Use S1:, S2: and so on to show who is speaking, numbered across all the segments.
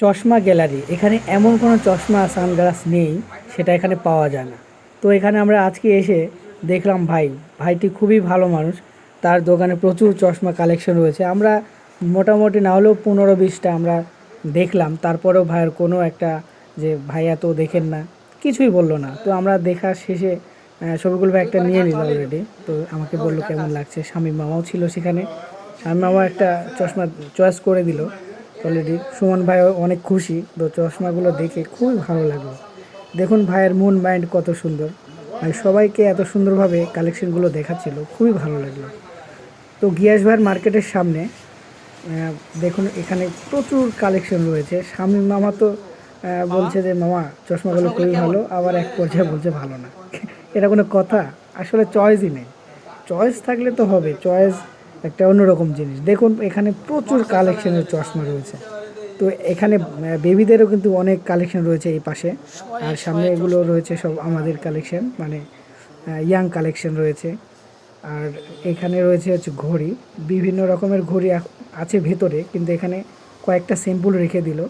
S1: চশমা গ্যালারি। এখানে এমন কোনো চশমা, সানগ্লাস নেই, সেটা এখানে পাওয়া যায় না। তো এখানে আমরা আজকে এসে দেখলাম ভাই। ভাইটি খুবই ভালো মানুষ। তার দোকানে প্রচুর চশমা কালেকশন রয়েছে। আমরা মোটামুটি না হলেও পনেরো বিশটা আমরা দেখলাম। তারপরেও ভাইয়ের কোনো একটা যে ভাইয়া তো দেখেন না। কিছুই বলল না। তো আমরা দেখা শেষে শফিকুল ভাই একটা নিয়ে নিল অলরেডি তো আমাকে বলল কেমন লাগছে? স্বামী মামাও ছিল সেখানে। স্বামী মামা একটা চশমা চয়েস করে দিল। অলরেডি সুমন ভাই অনেক খুশি। তো চশমাগুলো দেখে খুবই ভালো লাগল। দেখুন ভাইয়ের মন মাইন্ড কত সুন্দর। ভাই সবাইকে এত সুন্দরভাবে কালেকশনগুলো দেখাচ্ছিল। খুবই ভালো লাগল। তো গিয়াস ভাইয়ের মার্কেটের সামনে দেখুন এখানে প্রচুর কালেকশন রয়েছে। স্বামী মামা তো বলছে যে মামা চশমাগুলো খুবই ভালো। আবার এক পর্যায়ে বলছে ভালো না। এটা কোনো কথা। আসলে চয়েসই নেই। চয়েস থাকলে তো হবে। চয়েস একটা অন্যরকম জিনিস। দেখুন, এখানে প্রচুর কালেকশনের চশমা রয়েছে। তো এখানে বেবিদেরও কিন্তু অনেক কালেকশন রয়েছে এই পাশে। আর সামনে এগুলো রয়েছে সব আমাদের কালেকশন মানে ইয়াং কালেকশন রয়েছে। আর এখানে রয়েছে হচ্ছে ঘড়ি। বিভিন্ন রকমের ঘড়ি আছে ভেতরে, কিন্তু এখানে কয়েকটা স্যাম্পল রেখে দিল।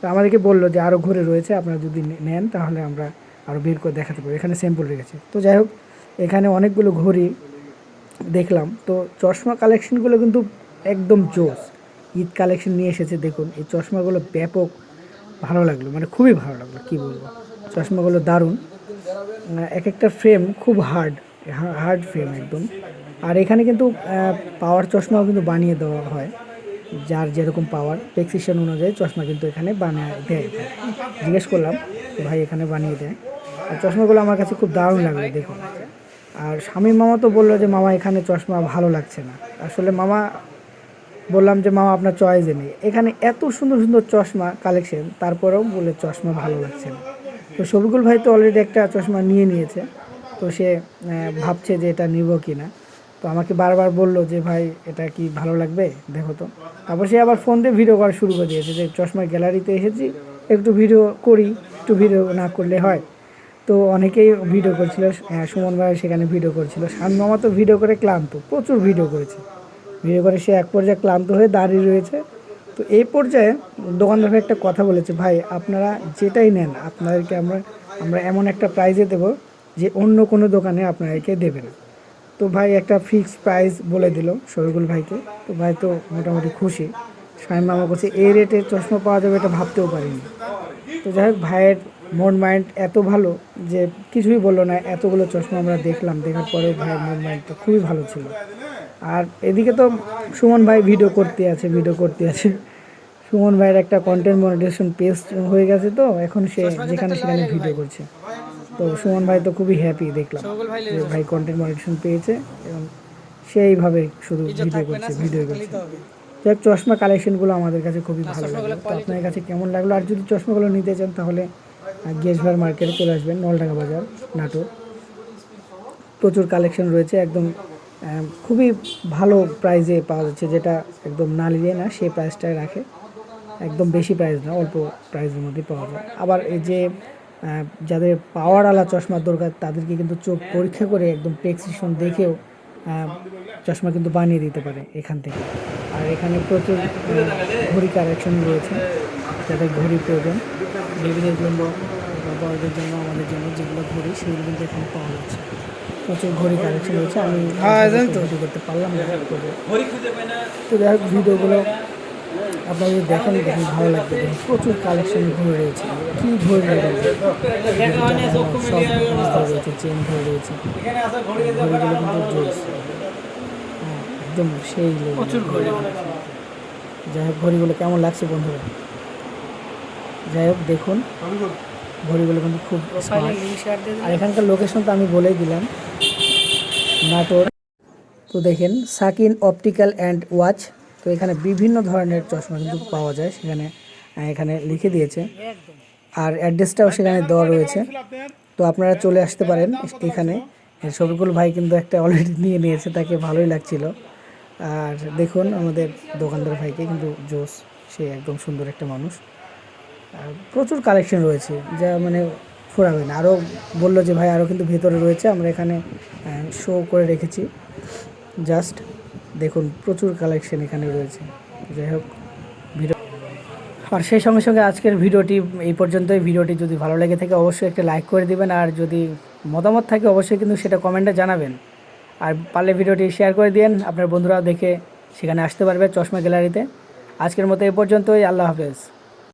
S1: তো আমাদেরকে বলল যে আরও ঘড়ি রয়েছে, আপনারা যদি নেন, তাহলে আমরা আরও বের করে দেখাতে পারব। এখানে স্যাম্পল রেখেছে। তো যাই হোক, এখানে অনেকগুলো ঘড়ি দেখলাম। তো চশমা কালেকশনগুলো কিন্তু একদম জোস। ঈদ কালেকশন নিয়ে এসেছে, দেখুন। এই চশমাগুলো ব্যাপক ভালো লাগল মানে খুবই ভালো লাগল, কী বলব? চশমাগুলো দারুণ। এক একটা ফ্রেম খুব হার্ড হার্ড ফ্রেম একদম। আর এখানে কিন্তু পাওয়ার চশমাও কিন্তু বানিয়ে দেওয়া হয়, যার যেরকম পাওয়ার প্রেসক্রিপশন অনুযায়ী চশমা কিন্তু এখানে বানিয়ে দেয়। জিজ্ঞেস করলাম, ভাই, এখানে বানিয়ে দেয়? আর চশমাগুলো আমার কাছে খুব দারুণ লাগল, দেখুন। আর স্বামী মামা তো বলল যে, মামা, এখানে চশমা ভালো লাগছে না। আসলে মামা, বললাম যে, মামা, আপনার চয়েসে নেই। এখানে এত সুন্দর সুন্দর চশমা কালেকশন তারপরেও বলে চশমা ভালো লাগছে না। তো শফিকুল ভাই তো অলরেডি একটা চশমা নিয়ে নিয়েছে। তো সে ভাবছে যে এটা নিব কি না তো আমাকে বারবার বলল যে, ভাই, এটা কি ভালো লাগবে? দেখো তো। তারপর সে আবার ফোন দিয়ে ভিডিও করা শুরু করে দিয়েছে যে, চশমার গ্যালারিতে এসেছি, একটু ভিডিও করি, একটু ভিডিও না করলে হয়। তো অনেকেই ভিডিও করছিল সুমন ভাই সেখানে ভিডিও করছিল। শান মামা তো ভিডিও করে ক্লান্ত, প্রচুর ভিডিও করেছে। ভিডিও করে সে এক পর্যায়ে ক্লান্ত হয়ে দাঁড়িয়ে রয়েছে। তো এই পর্যায়ে দোকানদার ভাই একটা কথা বলেছে, ভাই, আপনারা যেটাই নেন, আপনাদেরকে আমরা আমরা এমন একটা প্রাইজে দেব যে অন্য কোনো দোকানে আপনাদেরকে দেবে না। তো ভাই একটা ফিক্স প্রাইস বলে দিল শহীদুল ভাইকে। তো ভাই তো মোটামুটি খুশি। স্বামী মামা করছে এই রেটে চশমা পাওয়া যাবে এটা ভাবতেও পারিনি। তো যাই হোক, ভাইয়ের মন মাইন্ড এত ভালো যে কিছুই বলল না এতগুলো চশমা আমরা দেখলাম দেখার পরে ভাইয়ের মন মাইন্ডটা খুবই ভালো ছিল। আর এদিকে তো সুমন ভাই ভিডিও করতে আছে ভিডিও করতে আছে। সুমন ভাইয়ের একটা কন্টেন্ট মনিটেশন পেজ হয়ে গেছে তো এখন সে যেখানে সেখানে ভিডিও করছে। তো সুমন ভাই তো খুবই হ্যাপি দেখলাম যে ভাই কন্টেন্ট মনিটেশন পেয়েছে এবং সেইভাবে শুধু ভিডিও করছে ভিডিও করছে। চশমা কালেকশনগুলো আমাদের কাছে খুবই ভালো লাগল। আপনার কাছে কেমন লাগল? আর যদি চশমাগুলো নিতে চান তাহলে গেস্টভার মার্কেটে চলে আসবেন, নলডাঙ্গা বাজার, নাটোর। প্রচুর কালেকশন রয়েছে, একদম খুবই ভালো প্রাইজে পাওয়া যাচ্ছে, যেটা একদম না নিয়ে না, সেই প্রাইসটাই রাখে। একদম বেশি প্রাইস না, অল্প প্রাইসের মধ্যে পাওয়া যায়। আবার এই যে যাদের পাওয়ার আলা চশমার দরকার, তাদেরকে কিন্তু চোখ পরীক্ষা করে একদম প্রেসক্রিপশন দেখেও চশমা কিন্তু বানিয়ে দিতে পারে এখান থেকে। আর এখানে প্রচুর ঘড়ি কালেকশন রয়েছে, যাদের ঘড়ি প্রয়োজন। বেবিদের জন্য বা বড়দের জন্য আমাদের জন্য যেগুলো ঘড়ি সেগুলো কিন্তু এখানে পাওয়া যাচ্ছে। প্রচুর ঘড়ি কালেকশন রয়েছে আমি ভিডিও করতে পারলাম না। তো যাই হোক ভিডিওগুলো আপনারা যদি দেখেন দেখেন ভালো লাগবে। প্রচুর কালেকশন ঘুরে রয়েছে। কি ঘুরে রয়েছে সব রয়েছে চেন ধরে রয়েছে। ঘড়িগুলো কিন্তু জোস হ্যাঁ, একদম সেই প্রচুর ঘড়ি যাই হোক ঘড়িগুলো কেমন লাগছে বন্ধুরা? যাই হোক দেখুন। ঘড়িগুলো কিন্তু খুব স্মার্ট আর এখানকার লোকেশন তো আমি বলেই দিলাম। নাটোর। তো দেখেন সাকিন অপটিক্যাল অ্যান্ড ওয়াচ তো এখানে বিভিন্ন ধরনের চশমা কিন্তু পাওয়া যায়। সেখানে এখানে লিখে দিয়েছে। আর অ্যাড্রেসটাও সেখানে দেওয়া রয়েছে। তো আপনারা চলে আসতে পারেন এখানে। শফিকুল ভাই কিন্তু একটা অলরেডি নিয়ে নিয়েছে তাকে ভালোই লাগছিল। আর দেখুন আমাদের দোকানদার ভাইকে কিন্তু জোস সে একদম সুন্দর একটা মানুষ। প্রচুর কালেকশন রয়েছে, যা মানে ফোরাবে না। আরও বলল যে, ভাই আরও কিন্তু ভেতরে রয়েছে, আমরা এখানে শো করে রেখেছি। জাস্ট দেখুন, প্রচুর কালেকশন এখানে রয়েছে। যাই হোক, ভিডিও আর সেই সঙ্গে সঙ্গে আজকের ভিডিওটি এই পর্যন্তই। ভিডিওটি যদি ভালো লেগে থাকে, অবশ্যই একটা লাইক করে দিবেন। আর যদি মতামত থাকে, অবশ্যই কিন্তু সেটা কমেন্টে জানাবেন। আর পারলে ভিডিওটি শেয়ার করে দিন আপনার বন্ধুরাও দেখে সেখানে আসতে পারবে চশমা গ্যালারিতে আজকের মতো এই পর্যন্তই। আল্লাহ হাফেজ।